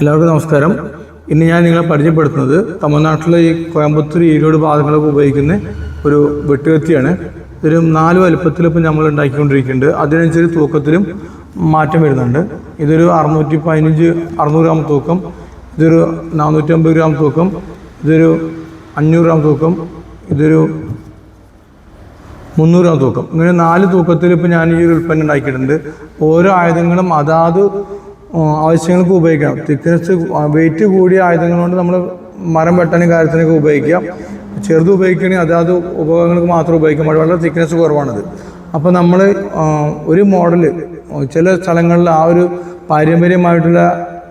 എല്ലാവർക്കും നമസ്കാരം. ഇന്ന് ഞാൻ നിങ്ങളെ പരിചയപ്പെടുത്തുന്നത് തമിഴ്നാട്ടിലെ ഈ കോയമ്പത്തൂർ ഈരോട് ഭാഗങ്ങളൊക്കെ ഉപയോഗിക്കുന്ന ഒരു വെട്ടുകത്തിയാണ്. ഇതൊരു നാല് വലുപ്പത്തിൽ ഇപ്പം നമ്മൾ ഉണ്ടാക്കിക്കൊണ്ടിരിക്കുന്നുണ്ട്. അതിനനുസരിച്ച് തൂക്കത്തിലും മാറ്റം വരുന്നുണ്ട്. ഇതൊരു അറുന്നൂറ്റി പതിനഞ്ച് അറുന്നൂറ് ഗ്രാം തൂക്കം. ഇതൊരു നാനൂറ്റമ്പത് ഗ്രാം തൂക്കം. ഇതൊരു അഞ്ഞൂറ് ഗ്രാം തൂക്കം. ഇതൊരു മുന്നൂറ് ഗ്രാം തൂക്കം. ഇങ്ങനെ നാല് തൂക്കത്തിൽ ഇപ്പോൾ ഞാൻ ഈ ഒരു ഉൽപ്പന്നം ഉണ്ടാക്കിയിട്ടുണ്ട്. ഓരോ ആയുധങ്ങളും അതാത് ആവശ്യങ്ങൾക്ക് ഉപയോഗിക്കാം. തിക്നെസ് വെയിറ്റ് കൂടിയ ആയുധങ്ങൾ കൊണ്ട് നമ്മൾ മരം വെട്ടാനും കാര്യത്തിനൊക്കെ ഉപയോഗിക്കാം. ചെറുത് ഉപയോഗിക്കുകയാണെങ്കിൽ അതാത് ഉപകരണങ്ങൾക്ക് മാത്രം ഉപയോഗിക്കാം. വളരെ തിക്നെസ് കുറവാണത്. അപ്പോൾ നമ്മൾ ഒരു മോഡൽ ചില സ്ഥലങ്ങളിൽ ആ ഒരു പാരമ്പര്യമായിട്ടുള്ള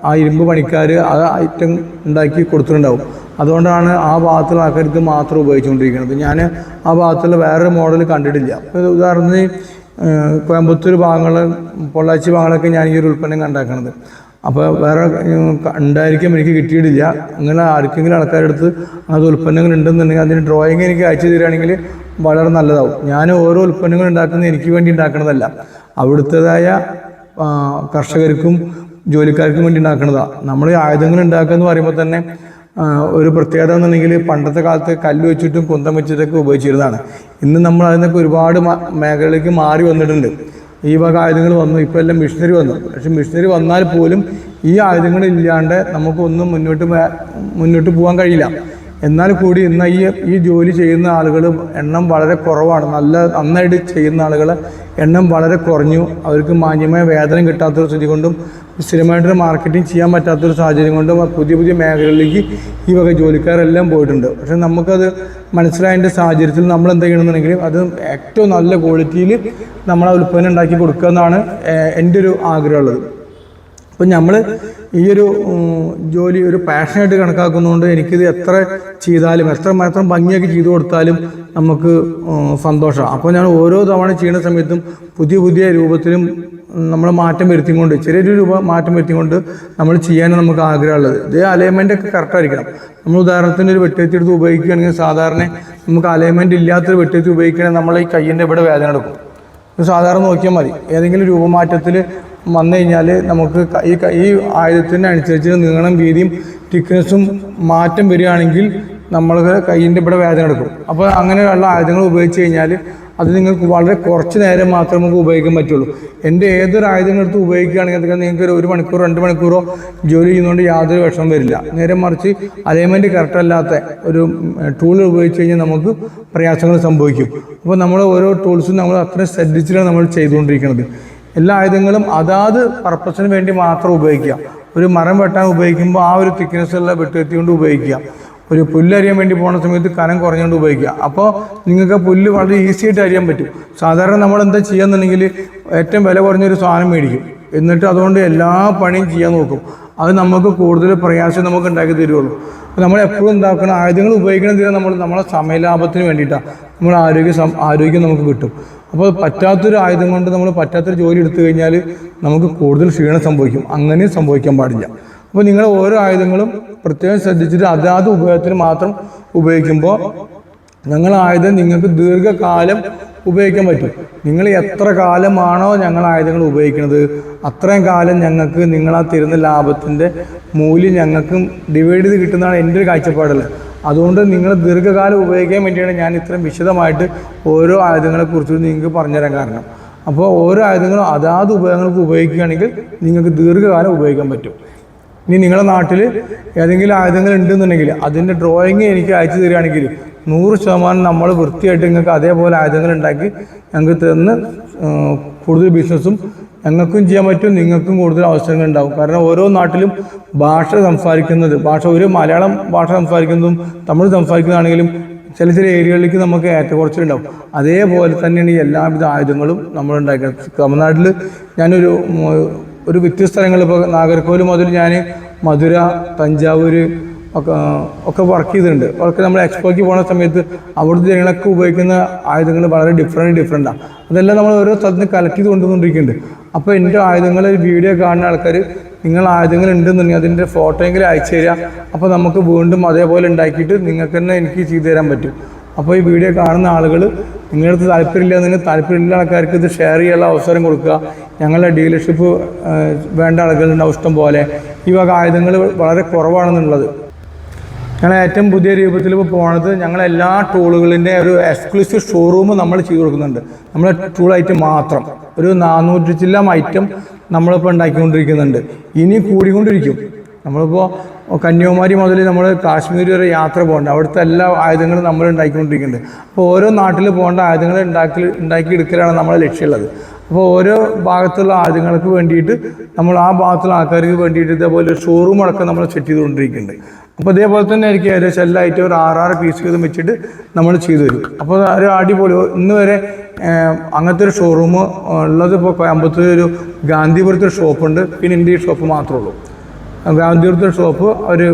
ആ ഇരുമ്പ് പണിക്കാർ ആ ഐറ്റം ഉണ്ടാക്കി കൊടുത്തിട്ടുണ്ടാവും. അതുകൊണ്ടാണ് ആ ഭാഗത്തുള്ള ആൾക്കാർക്ക് മാത്രം ഉപയോഗിച്ചുകൊണ്ടിരിക്കുന്നത്. ഞാൻ ആ ഭാഗത്തുള്ള വേറൊരു മോഡൽ കണ്ടിട്ടില്ല. ഉദാഹരണത്തിന് കോയമ്പത്തൂർ ഭാഗങ്ങൾ പൊള്ളാച്ചി ഭാഗങ്ങളൊക്കെ ഞാൻ ഈ ഒരു ഉൽപ്പന്നം കണ്ടാക്കണത്. അപ്പോൾ വേറെ ഉണ്ടായിരിക്കും എനിക്ക് കിട്ടിയിട്ടില്ല. അങ്ങനെ ആർക്കെങ്കിലും ആൾക്കാരുടെ അടുത്ത് അത് ഉൽപ്പന്നങ്ങൾ ഉണ്ടെന്നുണ്ടെങ്കിൽ അതിന് ഡ്രോയിങ് എനിക്ക് അയച്ചു തരികയാണെങ്കിൽ വളരെ നല്ലതാവും. ഞാൻ ഓരോ ഉൽപ്പന്നങ്ങൾ ഉണ്ടാക്കുന്നത് എനിക്ക് വേണ്ടി ഉണ്ടാക്കുന്നതല്ല അവിടുത്തേതായ കർഷകർക്കും ജോലിക്കാർക്കും വേണ്ടി ഉണ്ടാക്കുന്നതാണ് നമ്മൾ ആയുധങ്ങൾ ഉണ്ടാക്കുക എന്ന് പറയുമ്പോൾ തന്നെ ഒരു പ്രത്യേകത എന്നുണ്ടെങ്കിൽ പണ്ടത്തെ കാലത്ത് കല്ല് വെച്ചിട്ടും കുന്തം വെച്ചിട്ടൊക്കെ ഉപയോഗിച്ചിരുന്നതാണ്. ഇന്ന് നമ്മൾ അതിനൊക്കെ ഒരുപാട് മേഖലയിലേക്ക് മാറി വന്നിട്ടുണ്ട്. ഈ വക ആയുധങ്ങൾ വന്നു ഇപ്പോൾ എല്ലാം മിഷനറി വന്നു. പക്ഷെ മിഷനറി വന്നാൽ പോലും ഈ ആയുധങ്ങൾ ഇല്ലാണ്ട് നമുക്കൊന്നും മുന്നോട്ട് മുന്നോട്ട് പോകാൻ കഴിയില്ല. എന്നാൽ കൂടി ഇന്ന് ഈ ഈ ജോലി ചെയ്യുന്ന ആളുകൾ എണ്ണം വളരെ കുറവാണ്. നല്ല നന്നായിട്ട് ചെയ്യുന്ന ആളുകൾ എണ്ണം വളരെ കുറഞ്ഞു. അവർക്ക് മാന്യമായ വേതനം കിട്ടാത്തൊരു സ്ഥിതി കൊണ്ടും സ്ഥിരമായിട്ടൊരു മാർക്കറ്റിംഗ് ചെയ്യാൻ പറ്റാത്തൊരു സാഹചര്യം കൊണ്ടും പുതിയ പുതിയ മേഖലകളിലേക്ക് ഈ വക ജോലിക്കാരെല്ലാം പോയിട്ടുണ്ട്. പക്ഷെ നമുക്കത് മനസ്സിലായതിന്റെ സാഹചര്യത്തിൽ നമ്മൾ എന്താ ചെയ്യണമെന്നുണ്ടെങ്കിൽ അത് ഏറ്റവും നല്ല ക്വാളിറ്റിയിൽ നമ്മൾ ആ ഉൽപ്പന്നം ഉണ്ടാക്കി കൊടുക്കുക എന്നാണ് എന്റെ ഒരു ആഗ്രഹമുള്ളത്. അപ്പം നമ്മൾ ഈ ഒരു ജോലി ഒരു പാഷനായിട്ട് കണക്കാക്കുന്നതുകൊണ്ട് എനിക്കിത് എത്ര ചെയ്താലും എത്ര മാത്രം ഭംഗിയാക്കി ചെയ്തു കൊടുത്താലും നമുക്ക് സന്തോഷമാണ് അപ്പോൾ ഞാൻ ഓരോ തവണ ചെയ്യുന്ന സമയത്തും പുതിയ പുതിയ രൂപത്തിലും നമ്മൾ മാറ്റം വരുത്തിക്കൊണ്ട് ചെറിയൊരു രൂപ മാറ്റം വരുത്തിക്കൊണ്ട് നമ്മൾ ചെയ്യാൻ നമുക്ക് ആഗ്രഹമുള്ളത്. ഇത് അലൈൻമെന്റ് ഒക്കെ കറക്റ്റ് ആയിരിക്കണം. നമ്മൾ ഉദാഹരണത്തിന് ഒരു വെട്ടുകത്തി എടുത്ത് ഉപയോഗിക്കുകയാണെങ്കിൽ സാധാരണ നമുക്ക് അലൈൻമെന്റ് ഇല്ലാത്തൊരു വെട്ടുകത്തി ഉപയോഗിക്കുകയാണെങ്കിൽ നമ്മൾ ഈ കയ്യിന്റെ ഇവിടെ വേദന എടുക്കും. സാധാരണ നോക്കിയാൽ മതി. ഏതെങ്കിലും രൂപമാറ്റത്തിൽ വന്നു കഴിഞ്ഞാൽ നമുക്ക് ഈ ഈ ആയുധത്തിന് അനുസരിച്ച് നീളം വീതിയും തിക്നെസ്സും മാറ്റം വരികയാണെങ്കിൽ നമ്മൾക്ക് കയ്യിന്റെ ഇവിടെ വേദന എടുക്കും. അപ്പോൾ അങ്ങനെയുള്ള ആയുധങ്ങൾ ഉപയോഗിച്ച് കഴിഞ്ഞാൽ അത് നിങ്ങൾക്ക് വളരെ കുറച്ച് നേരം മാത്രമേ നമുക്ക് ഉപയോഗിക്കാൻ പറ്റുള്ളൂ. എന്റെ ഏതൊരു ആയുധങ്ങൾ എടുത്ത് ഉപയോഗിക്കുകയാണെങ്കിൽ അതൊക്കെ നിങ്ങൾക്ക് ഒരു മണിക്കൂറോ രണ്ട് മണിക്കൂറോ ജോലി ചെയ്യുന്നതുകൊണ്ട് യാതൊരു വിഷമം വരില്ല. നേരെ മറിച്ച് അലൈൻമെന്റ് കറക്റ്റ് അല്ലാത്ത ഒരു ടൂൾ ഉപയോഗിച്ച് കഴിഞ്ഞാൽ നമുക്ക് പ്രയാസങ്ങൾ സംഭവിക്കും. അപ്പോൾ നമ്മൾ ഓരോ ടൂൾസും നമ്മൾ അത്രയും ശ്രദ്ധിച്ചിട്ടാണ് നമ്മൾ ചെയ്തുകൊണ്ടിരിക്കുന്നത്. എല്ലാ ആയുധങ്ങളും അതാത് പർപ്പസിന് വേണ്ടി മാത്രം ഉപയോഗിക്കുക. ഒരു മരം വെട്ടാൻ ഉപയോഗിക്കുമ്പോൾ ആ ഒരു തിക്നെസ് ഉള്ള വെട്ടുകത്തി കൊണ്ട് ഉപയോഗിക്കുക. ഒരു പുല്ല് അരിയാൻ വേണ്ടി പോകുന്ന സമയത്ത് കനം കുറഞ്ഞുകൊണ്ട് ഉപയോഗിക്കുക. അപ്പോൾ നിങ്ങൾക്ക് പുല്ല് വളരെ ഈസി ആയിട്ട് അരിയാൻ പറ്റും. സാധാരണ നമ്മൾ എന്താ ചെയ്യാന്നുണ്ടെങ്കിൽ ഏറ്റവും വില കുറഞ്ഞൊരു സാധനം മേടിക്കും. എന്നിട്ട് അതുകൊണ്ട് എല്ലാ പണിയും ചെയ്യാൻ നോക്കും. അത് നമുക്ക് കൂടുതൽ പ്രയാസം നമുക്ക് ഉണ്ടാക്കി തരുള്ളൂ. അപ്പോൾ നമ്മൾ എപ്പോഴും ഉണ്ടാക്കണം ആയുധങ്ങൾ ഉപയോഗിക്കണം തീരെ നമ്മൾ നമ്മളെ സമയലാഭത്തിന് വേണ്ടിയിട്ടാണ്. നമ്മുടെ ആരോഗ്യ ആരോഗ്യം നമുക്ക് കിട്ടും. അപ്പോൾ പറ്റാത്തൊരു ആയുധം കൊണ്ട് നമ്മൾ പറ്റാത്തൊരു ജോലി എടുത്തു കഴിഞ്ഞാൽ നമുക്ക് കൂടുതൽ ക്ഷീണം സംഭവിക്കും. അങ്ങനെ സംഭവിക്കാൻ പാടില്ല. അപ്പോൾ നിങ്ങൾ ഓരോ ആയുധങ്ങളും പ്രത്യേകം ശ്രദ്ധിച്ചിട്ട് അതാത് ഉപയോഗത്തിന് മാത്രം ഉപയോഗിക്കുമ്പോൾ ഞങ്ങൾ ആയുധം നിങ്ങൾക്ക് ദീർഘകാലം ഉപയോഗിക്കാൻ പറ്റും. നിങ്ങൾ എത്ര കാലമാണോ ഞങ്ങൾ ആയുധങ്ങൾ ഉപയോഗിക്കുന്നത് അത്രയും കാലം ഞങ്ങൾക്ക് നിങ്ങൾ ആ തരുന്ന ലാഭത്തിന്റെ മൂല്യം ഞങ്ങൾക്ക് ഡിവൈഡ് ചെയ്ത് കിട്ടുന്നതാണ് എന്റെ ഒരു കാഴ്ചപ്പാടുള്ളത് അതുകൊണ്ട് നിങ്ങൾ ദീർഘകാലം ഉപയോഗിക്കാൻ വേണ്ടിയാണ് ഞാൻ ഇത്രയും വിശദമായിട്ട് ഓരോ ആയുധങ്ങളെക്കുറിച്ചും നിങ്ങൾക്ക് പറഞ്ഞുതരാൻ കാരണം. അപ്പോൾ ഓരോ ആയുധങ്ങളും അതാത് ഉപയോഗങ്ങൾക്ക് ഉപയോഗിക്കുകയാണെങ്കിൽ നിങ്ങൾക്ക് ദീർഘകാലം ഉപയോഗിക്കാൻ പറ്റും. ഇനി നിങ്ങളുടെ നാട്ടിൽ ഏതെങ്കിലും ആയുധങ്ങൾ ഉണ്ടെന്നുണ്ടെങ്കിൽ അതിന്റെ ഡ്രോയിങ് എനിക്ക് അയച്ചു തരികയാണെങ്കിൽ നൂറ് ശതമാനം നമ്മൾ വൃത്തിയായിട്ട് നിങ്ങൾക്ക് അതേപോലെ ആയുധങ്ങൾ ഉണ്ടാക്കി ഞങ്ങൾക്ക് തന്ന് കൂടുതൽ ബിസിനസ്സും ഞങ്ങൾക്കും ചെയ്യാൻ പറ്റും നിങ്ങൾക്കും കൂടുതൽ അവസരങ്ങൾ ഉണ്ടാവും. കാരണം ഓരോ നാട്ടിലും ഭാഷ സംസാരിക്കുന്നത് ഭാഷ ഒരു മലയാളം ഭാഷ സംസാരിക്കുന്നതും തമിഴ് സംസാരിക്കുന്നതാണെങ്കിലും ചില ചില ഏരിയകളിലേക്ക് നമുക്ക് ഏറ്റക്കുറച്ചിലുണ്ടാവും അതേപോലെ തന്നെയാണ് ഈ എല്ലാവിധ ആയുധങ്ങളും നമ്മൾ ഉണ്ടാക്കുന്നത് തമിഴ്നാട്ടിൽ ഞാനൊരു ഒരു വ്യത്യസ്ത സ്ഥലങ്ങളിൽ ഇപ്പോൾ നാഗർകോവിൽ മുതൽ ഞാൻ മധുര തഞ്ചാവൂർ ഒക്കെ ഒക്കെ വർക്ക് ചെയ്തിട്ടുണ്ട്. അവർക്ക് നമ്മൾ എക്സ്പോയ്ക്ക് പോകുന്ന സമയത്ത് അവിടുത്തെ ജനങ്ങളൊക്കെ ഉപയോഗിക്കുന്ന ആയുധങ്ങൾ വളരെ ഡിഫറെന്റ് ഡിഫറെന്റാണ് അതെല്ലാം നമ്മൾ ഓരോ സ്ഥലത്ത് കളക്ട് ചെയ്ത് കൊണ്ടുവന്നുകൊണ്ടിരിക്കുന്നുണ്ട്. അപ്പോൾ എന്റെ ആയുധങ്ങൾ വീഡിയോ കാണുന്ന ആൾക്കാർ നിങ്ങൾ ആയുധങ്ങൾ ഉണ്ടെന്നുണ്ടെങ്കിൽ അതിന്റെ ഫോട്ടോയെങ്കിലും അയച്ചു തരിക അപ്പോൾ നമുക്ക് വീണ്ടും അതേപോലെ ഉണ്ടാക്കിയിട്ട് നിങ്ങൾക്ക് തന്നെ എനിക്ക് ചെയ്തു തരാൻ പറ്റും. അപ്പോൾ ഈ വീഡിയോ കാണുന്ന ആളുകൾ നിങ്ങളുടെ താല്പര്യമില്ല നിങ്ങൾ താല്പര്യമില്ല ആൾക്കാർക്ക് ഇത് ഷെയർ ചെയ്യാനുള്ള അവസരം കൊടുക്കുക. ഞങ്ങളുടെ ഡീലർഷിപ്പ് വേണ്ട ആളുകളുണ്ടാവും ഇഷ്ടം പോലെ. ഈ വക ആയുധങ്ങൾ വളരെ കുറവാണെന്നുള്ളത്. ഞങ്ങൾ ഏറ്റവും പുതിയ രൂപത്തിൽ ഇപ്പോൾ പോണത് ഞങ്ങൾ എല്ലാ ടൂളുകളിന്റെ ഒരു എക്സ്ക്ലൂസീവ് ഷോറൂം നമ്മൾ ചെയ്തു കൊടുക്കുന്നുണ്ട്. നമ്മൾ ടൂൾ ഐറ്റം മാത്രം. ഒരു നാനൂറ്റി ചില്ലം ഐറ്റം നമ്മളിപ്പോൾ ഉണ്ടാക്കിക്കൊണ്ടിരിക്കുന്നുണ്ട്. ഇനി കൂടിക്കൊണ്ടിരിക്കും. നമ്മളിപ്പോൾ കന്യാകുമാരി മുതൽ നമ്മൾ കാശ്മീർ വരെ യാത്ര പോകേണ്ട. അവിടുത്തെ എല്ലാ ആയുധങ്ങളും നമ്മൾ ഉണ്ടാക്കിക്കൊണ്ടിരിക്കുന്നുണ്ട്. അപ്പോൾ ഓരോ നാട്ടിൽ പോകേണ്ട ആയുധങ്ങൾ ഉണ്ടാക്കി ഉണ്ടാക്കിയെടുക്കലാണ് നമ്മളെ ലക്ഷ്യമുള്ളത്. അപ്പോൾ ഓരോ ഭാഗത്തുള്ള ആദ്യങ്ങൾക്ക് വേണ്ടിയിട്ട് നമ്മൾ ആ ഭാഗത്തുള്ള ആൾക്കാർക്ക് വേണ്ടിയിട്ട് ഇതേപോലെ ഷോറൂം അടക്കം നമ്മൾ സെറ്റ് ചെയ്തുകൊണ്ടിരിക്കുന്നുണ്ട്. അപ്പോൾ ഇതേപോലെ തന്നെ ആയിരിക്കും ഏകദേശം ചെല്ലായിട്ട് ഒരു ആറാറ് പീസ് വീതം വെച്ചിട്ട് നമ്മൾ ചെയ്തു തരും. അപ്പോൾ ഒരു അടിപൊളി. ഇന്ന് വരെ അങ്ങനത്തെ ഒരു ഷോറൂം ഉള്ളത് ഇപ്പോൾ കോയമ്പത്തൂർ ഒരു ഗാന്ധിപുരത്ത് ഷോപ്പുണ്ട് പിന്നെ ഈ ഷോപ്പ് മാത്രമേ ഉള്ളൂ. ഗാന്ധിപുരത്തെ ഷോപ്പ് ഒരു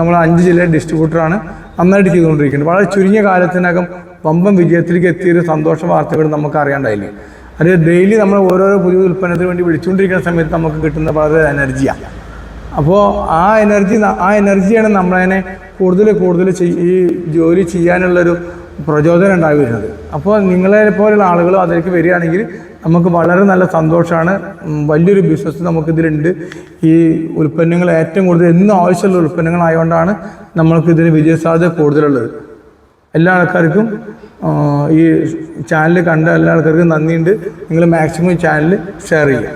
നമ്മൾ അഞ്ച് ജില്ലയിലെ ഡിസ്ട്രിബ്യൂട്ടറാണ് നന്നായിട്ട് ചെയ്തുകൊണ്ടിരിക്കുന്നത് വളരെ ചുരുങ്ങിയ കാലത്തിനകം പമ്പം വിജയത്തിലേക്ക് എത്തിയൊരു സന്തോഷ വാർത്തകൾ നമുക്ക് അറിയാണ്ടായില്ലേ അത് ഡെയിലി നമ്മൾ ഓരോരോ പുതിയ ഉൽപ്പന്നത്തിന് വേണ്ടി വിളിച്ചുകൊണ്ടിരിക്കുന്ന സമയത്ത് നമുക്ക് കിട്ടുന്ന വളരെ എനർജിയാണ് അപ്പോൾ ആ എനർജി ആ എനർജിയാണ് നമ്മളതിനെ കൂടുതൽ കൂടുതൽ ഈ ജോലി ചെയ്യാനുള്ളൊരു പ്രചോദനം ഉണ്ടായി വരുന്നത് അപ്പോൾ നിങ്ങളെ പോലുള്ള ആളുകൾ അതിലേക്ക് വരികയാണെങ്കിൽ നമുക്ക് വളരെ നല്ല സന്തോഷമാണ് വലിയൊരു ബിസിനസ് നമുക്കിതിലുണ്ട്. ഈ ഉൽപ്പന്നങ്ങൾ ഏറ്റവും കൂടുതൽ എന്നും ആവശ്യമുള്ള ഉൽപ്പന്നങ്ങളായതുകൊണ്ടാണ് നമ്മൾക്ക് ഇതിന് വിജയസാധ്യത കൂടുതലുള്ളത്. എല്ലാ ആൾക്കാർക്കും ഈ ചാനൽ കണ്ട എല്ലാ ആൾക്കാർക്കും നന്ദിയുണ്ട്. നിങ്ങൾ മാക്സിമം ചാനൽ ഷെയർ ചെയ്യുക.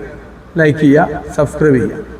ലൈക്ക് ചെയ്യുക സബ്സ്ക്രൈബ് ചെയ്യുക.